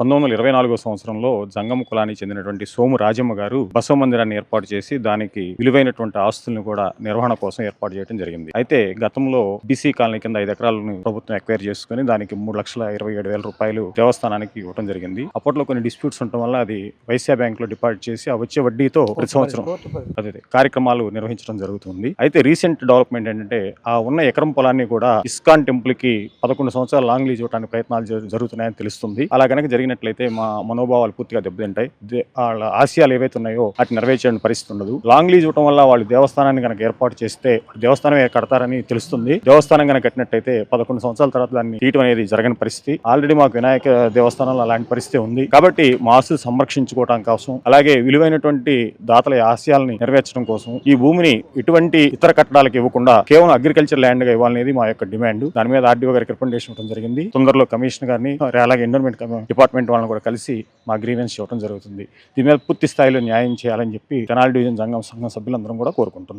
పంతొమ్మిది వందల ఇరవై నాలుగో సంవత్సరంలో జంగమ కులానికి చెందినటువంటి సోము రాజమ్మ గారు బసవ మందిరాన్ని ఏర్పాటు చేసి దానికి విలువైనటువంటి ఆస్తులను కూడా నిర్వహణ కోసం ఏర్పాటు చేయడం జరిగింది. అయితే గతంలో బీసీ కాలనీ కింద ఐదు ఎకరాలను ప్రభుత్వం ఎక్వైర్ చేసుకుని దానికి మూడు లక్షల ఇరవై ఏడు వేల రూపాయలు దేవస్థానానికి ఇవ్వడం జరిగింది. అప్పట్లో కొన్ని డిస్ప్యూట్స్ ఉండటం వల్ల అది వైశ్య బ్యాంక్లో డిపాజిట్ చేసి ఆ వచ్చే వడ్డీతో ప్రతి సంవత్సరం అదే కార్యక్రమాలు నిర్వహించడం జరుగుతుంది. అయితే రీసెంట్ డెవలప్మెంట్ ఏంటంటే ఆ ఉన్న ఎకరం పొలాన్ని కూడా ఇస్కాన్ టెంపుల్కి పదకొండు సంవత్సరాలు లాంగ్ లీజ్ ఇవ్వడానికి ప్రయత్నాలు జరుగుతున్నాయని తెలుస్తుంది. అలా కనుక జరిగినట్లయితే మా మనోభావాలు పూర్తిగా దెబ్బతింటాయి. దే- వాళ్ళ ఆశయాలు ఏవైతే ఉన్నాయో అటు నెరవేర్చే పరిస్థితి ఉండదు. లాంగ్ లీజ్ ఇవ్వడం వల్ల వాళ్ళు దేవస్థానాన్ని కనుక ఏర్పాటు చేస్తే దేవస్థానమే కడతారని తెలుస్తుంది. దేవస్థానం కనుక కట్టినట్టయితే పదకొండు సంవత్సరాల తర్వాత దాన్ని తీయటం అనేది జరగని పరిస్థితి. ఆల్రెడీ మాకు వినాయక దేవస్థానంలో అలాంటి పరిస్థితి ఉంది. కాబట్టి మా ఆస్తులు సంరక్షించుకోవడం కోసం అలాగే విలువైనటువంటి దాతల ఆశయాల్ని నెరవేర్చడం కోసం ఈ భూమిని ఎటువంటి ఇతర కట్టడాలకు ఇవ్వకుండా కేవలం అగ్రికల్చర్ ల్యాండ్గా ఇవ్వాలనేది మా యొక్క డిమాండ్. దాని మీద ఆర్డీఓ గారికి రికమెండేషన్ ఇవ్వడం జరిగింది. తొందరలో కమిషనర్ గారిని అలాగే ఎన్విరాన్మెంట్ డిపార్ట్మెంట్ వాళ్ళని కూడా కలిసి మా గ్రీవెన్స్ ఇవ్వడం జరుగుతుంది. దీని మీద పూర్తి స్థాయిలో న్యాయం చేయాలని చెప్పి కెనాల్ డివిజన్ సంఘం సంఘం సభ్యులందరం కూడా కోరుకుంటున్నాం.